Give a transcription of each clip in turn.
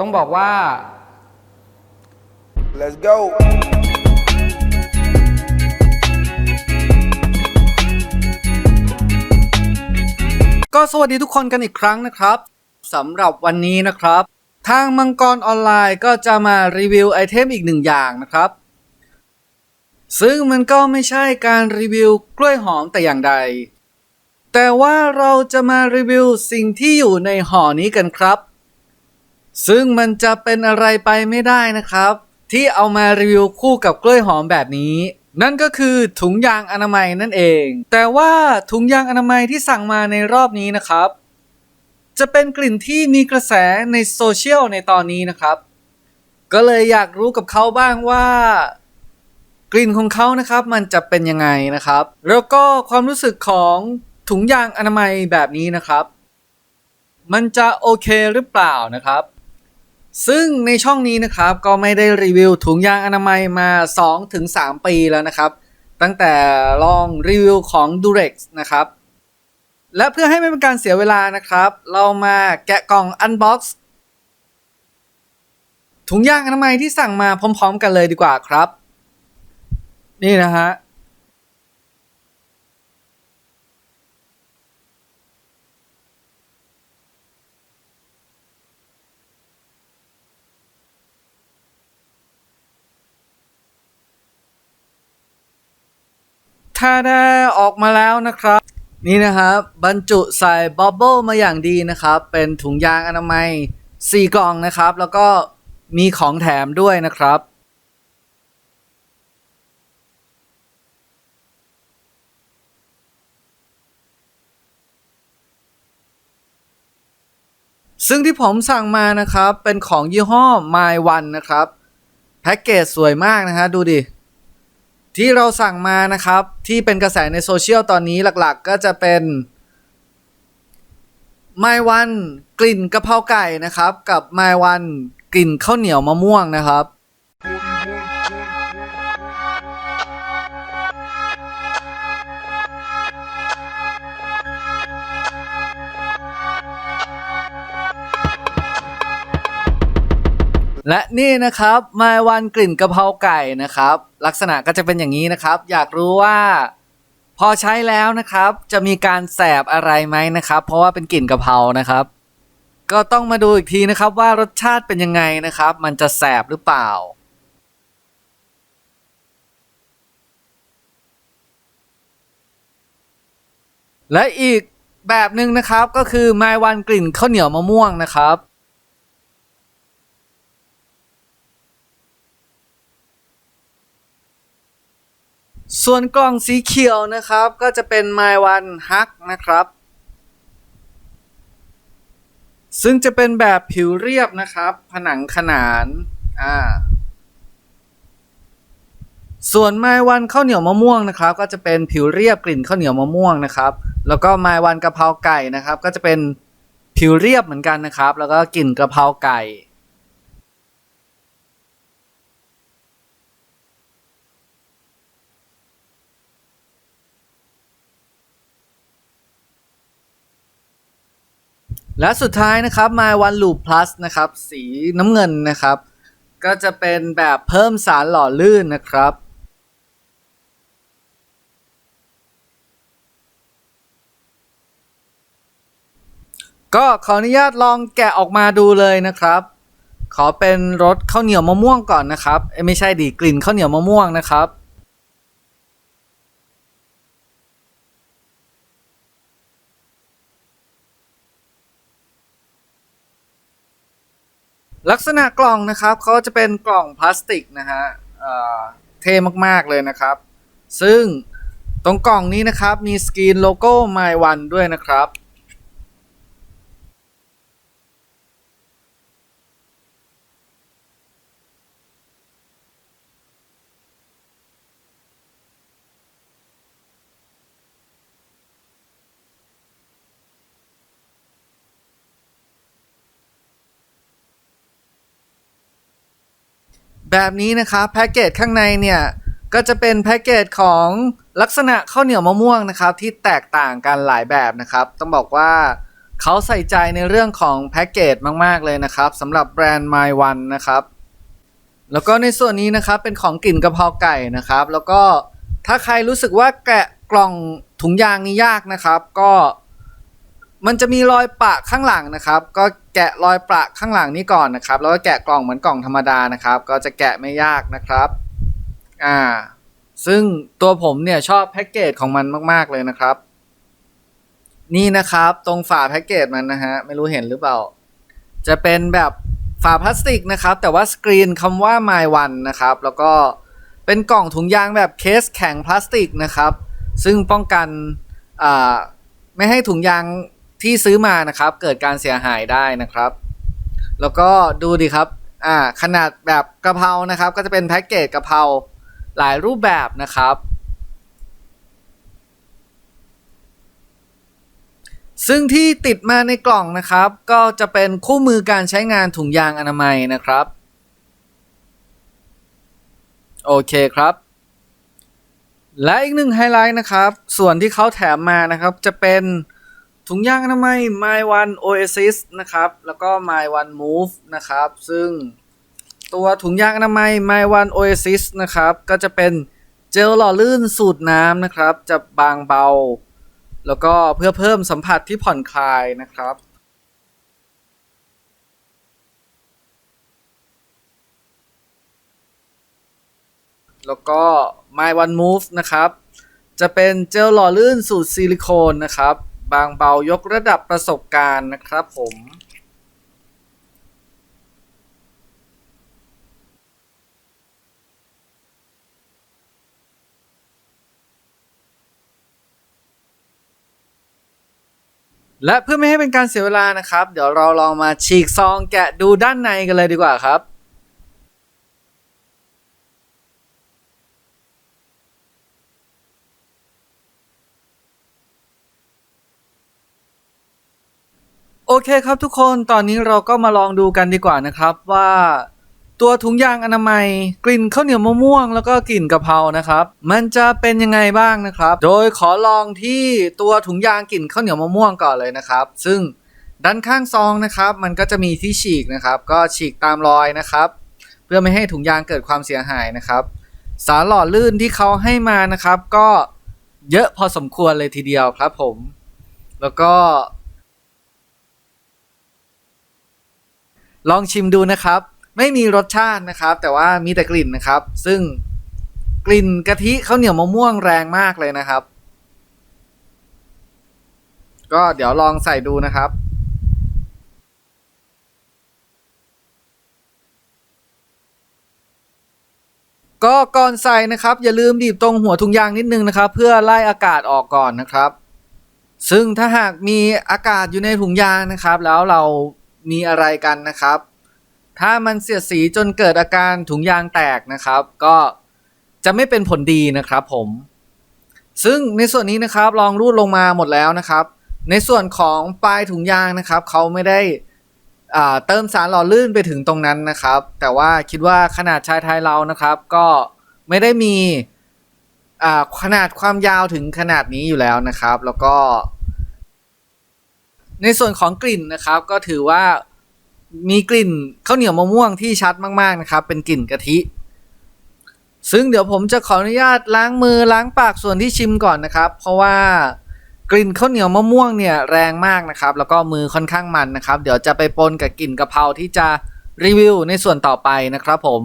ต้องบอกว่า Let's go. ก็สวัสดีทุกคนกันอีกครั้งนะครับสำหรับวันนี้นะครับ ทางมังกรออนไลน์ก็จะมารีวิวไอเทมอีกหนึ่งอย่างนะครับ ซึ่งมันก็ไม่ใช่การรีวิวกล้วยหอมแต่อย่างใด แต่ว่าเราจะมารีวิวสิ่งที่อยู่ในห่อนี้กันครับ ซึ่งมันจะเป็นอะไรไปไม่ได้นะครับ ที่เอามารีวิวคู่กับกล้วยหอมแบบนี้ นั่นก็คือถุงยางอนามัยนั่นเอง แต่ว่าถุงยางอนามัยที่สั่งมาในรอบนี้นะครับ จะเป็นกลิ่นที่มีกระแสในโซเชียลในตอนนี้นะครับ ก็เลยอยากรู้กับเขาบ้างว่า กลิ่นของเขานะครับ มันจะเป็นยังไงนะครับ แล้วก็ความรู้สึกของถุงยางอนามัยแบบนี้นะครับ มันจะโอเคหรือเปล่านะครับ ซึ่งในช่องนี้นะครับก็ไม่ได้รีวิวถุงยางอนามัยมา 2-3 ปีแล้วนะครับ ตั้งแต่ลองรีวิวของ Durex นะครับ และเพื่อให้ไม่เป็นการเสียเวลานะครับ เรามาแกะกล่อง Unbox ถุงยางอนามัยที่สั่งมาพร้อม ๆ กันเลยดีกว่าครับ นี่นะฮะ ถ้าได้ออกมาแล้วนะครับ นี่นะครับบรรจุใส่บับเบิลมาอย่างดีนะครับ เป็นถุงยางอนามัย 4 กล่องนะครับ แล้วก็มีของแถมด้วยนะครับซึ่งที่ผมสั่งมานะครับ เป็นของยี่ห้อ My One นะครับ แพ็กเกจสวยมากนะฮะ ดูดิ ที่เราสั่งมานะครับ ที่เป็นกระแสในโซเชียลตอนนี้หลักๆ ก็จะเป็นไมวันกลิ่นกะเพราไก่นะครับ กับไมวันกลิ่นข้าวเหนียวมะม่วงนะครับ และนี่นะครับ My One กลิ่นกะเพราไก่นะครับ ลักษณะก็จะเป็นอย่างนี้นะครับ อยากรู้ว่า พอใช้แล้วนะครับ จะมีการแสบอะไรไหมนะครับ เพราะว่าเป็นกลิ่นกะเพรานะครับ ก็ต้องมาดูอีกทีนะครับว่ารสชาติเป็นยังไงนะครับ มันจะแสบหรือเปล่าและอีกแบบหนึ่งนะครับก็คือ My One กลิ่นข้าวเหนียวมะม่วงนะครับ ส่วนกล่องสีเขียวนะครับก็จะเป็น My One Hug นะครับ ซึ่งจะเป็นแบบผิวเรียบนะครับ ผนังขนานอ่าส่วน My One ข้าวเหนียวมะม่วงนะครับ ก็จะเป็นผิวเรียบกลิ่นข้าวเหนียวมะม่วงนะครับ แล้วก็ My One กะเพราไก่นะครับ ก็จะเป็นผิวเรียบเหมือนกันนะครับ แล้วก็กลิ่นกะเพราไก่ และสุดท้ายนะครับ My One Loop Plus นะครับ สีน้ำเงินนะครับ ก็จะเป็นแบบเพิ่มสารหล่อลื่นนะครับก็ขออนุญาตลองแกะออกมาดูเลยนะครับ ขอเป็นรสข้าวเหนียวมะม่วงก่อนนะครับเอ้ยไม่ใช่ดิกลิ่นข้าวเหนียวมะม่วงนะครับ ลักษณะกล่องนะครับเขาจะเป็นกล่องพลาสติกนะฮะเท่มากๆเลยนะครับ ซึ่งตรงกล่องนี้นะครับมีสกรีนโลโก้ My One ด้วยนะครับ แบบนี้นะครับแพ็กเกจข้างในเนี่ยก็จะเป็นแพ็กเกจของลักษณะข้าวเหนียวมะม่วงนะครับ ที่แตกต่างกันหลายแบบนะครับ ต้องบอกว่าเขาใส่ใจในเรื่องของแพ็กเกจมาก ๆ เลยนะครับสำหรับแบรนด์ My One นะครับ แล้วก็ในส่วนนี้นะครับเป็นของกลิ่นกระเพราไก่นะครับ แล้วก็ถ้าใครรู้สึกว่าแกะกล่องถุงยางนี้ยากนะครับ ก็ มันจะมีรอยปะข้างหลังนะครับ ก็แกะรอยปะข้างหลังนี้ก่อนนะครับ แล้วก็แกะกล่องเหมือนกล่องธรรมดานะครับ ก็จะแกะไม่ยากนะครับ อ่า ซึ่งตัวผมเนี่ยชอบแพ็กเกจของมันมากๆเลยนะครับ นี่นะครับตรงฝาแพ็กเกจมันนะฮะไม่รู้เห็นหรือเปล่า จะเป็นแบบฝาพลาสติกนะครับ แต่ว่าสกรีนคำว่า My One นะครับ แล้วก็เป็นกล่องถุงยางแบบเคสแข็งพลาสติกนะครับ ซึ่งป้องกันอ่าไม่ให้ถุงยาง ที่ซื้อมานะครับ เกิดการเสียหายได้นะครับ แล้วก็ดูดิครับอ่าขนาดแบบกระเพรานะครับ ก็จะเป็นแพ็กเกจกระเพราหลายรูปแบบนะครับ ซึ่งที่ติดมาในกล่องนะครับ ก็จะเป็นคู่มือการใช้งานถุงยางอนามัยนะครับ โอเคครับ และอีกหนึ่งไฮไลท์นะครับ ส่วนที่เขาแถมมานะครับจะเป็น ถุงยางอนามัย My One Oasis นะครับ แล้วก็ My One Move นะครับ ซึ่งตัวถุงยางอนามัย My One Oasis นะครับ ก็จะเป็นเจลหล่อลื่นสูตรน้ำนะครับ จะบางเบา แล้วก็เพื่อเพิ่มสัมผัสที่ผ่อนคลายนะครับแล้วก็ My One Move นะครับ จะเป็นเจลหล่อลื่นสูตรซิลิโคนนะครับ บางเบายกระดับประสบการณ์นะครับผมและเพื่อไม่ให้เป็นการเสียเวลานะครับ เดี๋ยวเราลองมาฉีกซองแกะดูด้านในกันเลยดีกว่าครับ โอเคครับทุกคนตอนนี้เราก็มาลองดูกันดีกว่านะครับว่าตัวถุงยางอนามัย กลิ่นข้าวเหนียวมะม่วง แล้วก็กลิ่นกะเพรานะครับ มันจะเป็นยังไงบ้างนะครับ โดยขอลองที่ตัวถุงยางกลิ่นข้าวเหนียวมะม่วงก่อนเลยนะครับ ซึ่งด้านข้างซองนะครับ มันก็จะมีที่ฉีกนะครับ ก็ฉีกตามรอยนะครับ เพื่อไม่ให้ถุงยางเกิดความเสียหายนะครับ สารหล่อลื่นที่เขาให้มานะครับ ก็เยอะพอสมควรเลยทีเดียวครับผม แล้วก็ ลองชิมดูนะครับ ไม่มีรสชาตินะครับ แต่ว่ามีแต่กลิ่นนะครับ ซึ่งกลิ่นกะทิข้าวเหนียวมะม่วงแรงมากเลยนะครับ ก็เดี๋ยวลองใส่ดูนะครับก็ก่อนใส่นะครับ อย่าลืมบีบตรงหัวถุงยางนิดนึงนะครับ เพื่อไล่อากาศออกก่อนนะครับ ซึ่งถ้าหากมีอากาศอยู่ในถุงยางนะครับ แล้วเรา มีอะไรกันนะครับ ถ้ามันเสียดสีจนเกิดอาการถุงยางแตกนะครับ ก็จะไม่เป็นผลดีนะครับผม ซึ่งในส่วนนี้นะครับลองรูดลงมาหมดแล้วนะครับ ในส่วนของปลายถุงยางนะครับเขาไม่ได้เติมสารหล่อลื่นไปถึงตรงนั้นนะครับ แต่ว่าคิดว่าขนาดชายไทยเรานะครับ ก็ไม่ได้มีขนาดความยาวถึงขนาดนี้อยู่แล้วนะครับ แล้วก็ ในส่วนของกลิ่นนะครับก็ถือว่ามีกลิ่นข้าวเหนียวมะม่วงที่ชัดมากๆนะครับ เป็นกลิ่นกะทิ ซึ่งเดี๋ยวผมจะขออนุญาตล้างมือล้างปากส่วนที่ชิมก่อนนะครับ เพราะว่ากลิ่นข้าวเหนียวมะม่วงเนี่ยแรงมากนะครับ แล้วก็มือค่อนข้างมันนะครับ เดี๋ยวจะไปปนกับกลิ่นกะเพราที่จะรีวิวในส่วนต่อไปนะครับผม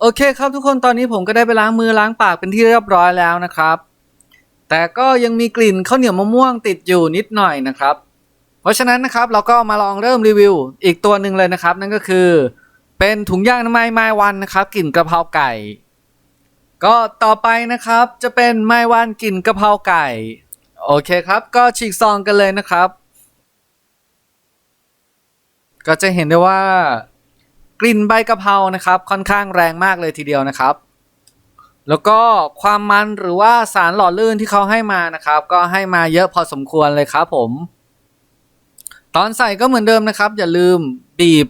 โอเคครับทุกคนตอนนี้ผมก็ได้ไปล้างมือล้างปากเป็นที่เรียบร้อยแล้วนะครับ แต่ก็ยังมีกลิ่นข้าวเหนียวมะม่วงติดอยู่นิดหน่อยนะครับ เพราะฉะนั้นนะครับเราก็มาลองเริ่มรีวิวอีกตัวหนึ่งเลยนะครับ นั่นก็คือ เป็นถุงย่างน้ำไม้ไม้วันนะครับกลิ่นกระเพราไก่ ก็ต่อไปนะครับจะเป็นไม้วันกลิ่นกระเพราไก่ โอเคครับ ก็ฉีกซองกันเลยนะครับ ก็จะเห็นได้ว่ากลิ่นใบกะเพรานะครับ ค่อนข้างแรงมากเลยทีเดียวนะครับ แล้วก็ความมันหรือว่าสารหล่อลื่นที่เขาให้มานะครับ ก็ให้มาเยอะพอสมควรเลยครับผม ตอนใส่ก็เหมือนเดิมนะครับ อย่าลืมบีบ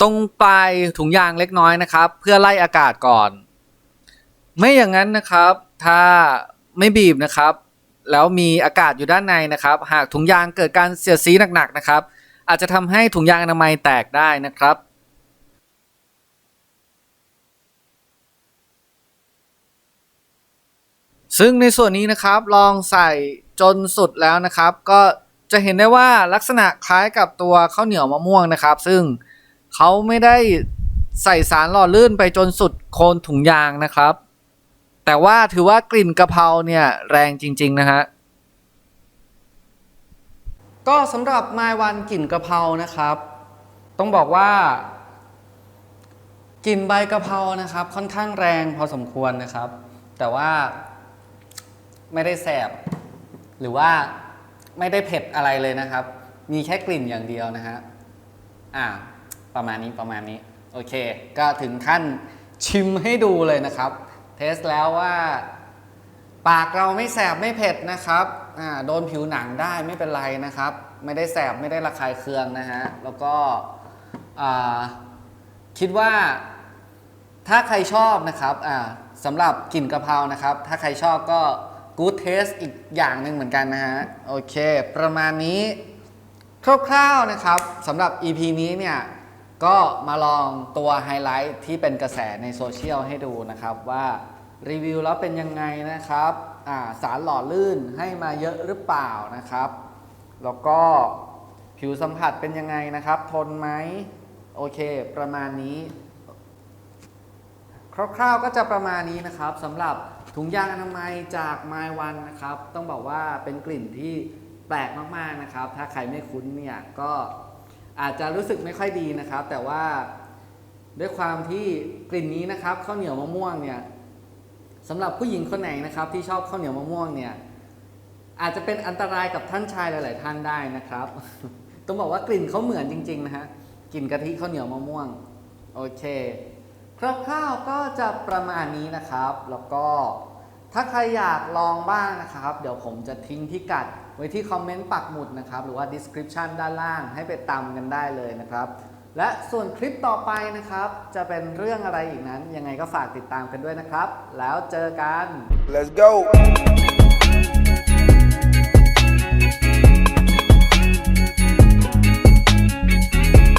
ตรงปลายถุงยางเล็กน้อยนะครับ เพื่อไล่อากาศก่อน ไม่อย่างนั้นนะครับ ถ้าไม่บีบนะครับ แล้วมีอากาศอยู่ด้านในนะครับ หากถุงยางเกิดการเสียดสีหนักๆนะครับ อาจจะทำให้ถุงยางอนามัยแตกได้นะครับ ซึ่งในส่วนนี้นะครับลองใส่จนสุดแล้วนะครับ ก็จะเห็นได้ว่าลักษณะคล้ายกับตัวข้าวเหนียวมะม่วงนะครับ ซึ่งเขาไม่ได้ใส่สารหล่อลื่นไปจนสุดโคนถุงยางนะครับ แต่ว่าถือว่ากลิ่นกะเพราเนี่ยแรงจริง ๆ นะฮะก็สำหรับไมวันกลิ่นกะเพรานะครับ ต้องบอกว่ากลิ่นใบกะเพรานะครับ ค่อนข้างแรงพอสมควรนะครับ แต่ว่า ไม่ได้แสบ หรือว่าไม่ได้เผ็ดอะไรเลยนะครับ มีแค่กลิ่นอย่างเดียวนะฮะอ่าประมาณนี้ประมาณนี้ โอเค ก็ถึงขั้นชิมให้ดูเลยนะครับ เทสแล้วว่า ปากเราไม่แสบไม่เผ็ดนะครับอ่าโดนผิวหนังได้ไม่เป็นไรนะครับ ไม่ได้แสบไม่ได้ระคายเคืองนะฮะแล้วก็อ่าคิดว่าถ้าใครชอบนะครับอ่าสำหรับกลิ่นกะเพรานะครับ ถ้าใครชอบก็ good taste อีกอย่างหนึ่งเหมือนกันนะฮะ โอเค ประมาณนี้ คร่าวๆนะครับสำหรับ EP นี้เนี่ย ก็มาลองตัวไฮไลท์ที่เป็นกระแสในโซเชียลให้ดูนะครับว่ารีวิวแล้วเป็นยังไงนะครับาสารหล่อลื่นให้มาเยอะหรือเปล่านะครับ แล้วก็ผิวสัมผัสเป็นยังไงนะครับ ทนไหมโอเค ประมาณนี้ คร่าวๆก็จะประมาณนี้นะครับสำหรับ ถุงยางอนามัยจาก My One นะครับ ต้องบอกว่าเป็นกลิ่นที่แปลกมากๆนะครับ ถ้าใครไม่คุ้นเนี่ยก็อาจจะรู้สึกไม่ค่อยดีนะครับ แต่ว่าด้วยความที่กลิ่นนี้นะครับข้าวเหนียวมะม่วงเนี่ยสำหรับผู้หญิงคนไหนนะครับ ที่ชอบข้าวเหนียวมะม่วงเนี่ยอาจจะเป็นอันตรายกับท่านชายหลาย ๆ ท่านได้นะครับ ต้องบอกว่ากลิ่นเขาเหมือนจริง ๆ นะฮะกลิ่นกะทิข้าวเหนียวมะม่วง โอเค คร่าวๆก็จะประมาณนี้นะครับ แล้วก็ถ้าใครอยากลองบ้างนะครับ เดี๋ยวผมจะทิ้งพิกัดไว้ที่คอมเมนต์ปักหมุดนะครับ หรือว่า description ด้านล่างให้ไปตามกันได้เลยนะครับ และส่วนคลิปต่อไปนะครับ จะเป็นเรื่องอะไรอีกนั้น ยังไงก็ฝากติดตามกันด้วยนะครับ แล้วเจอกัน Let's go.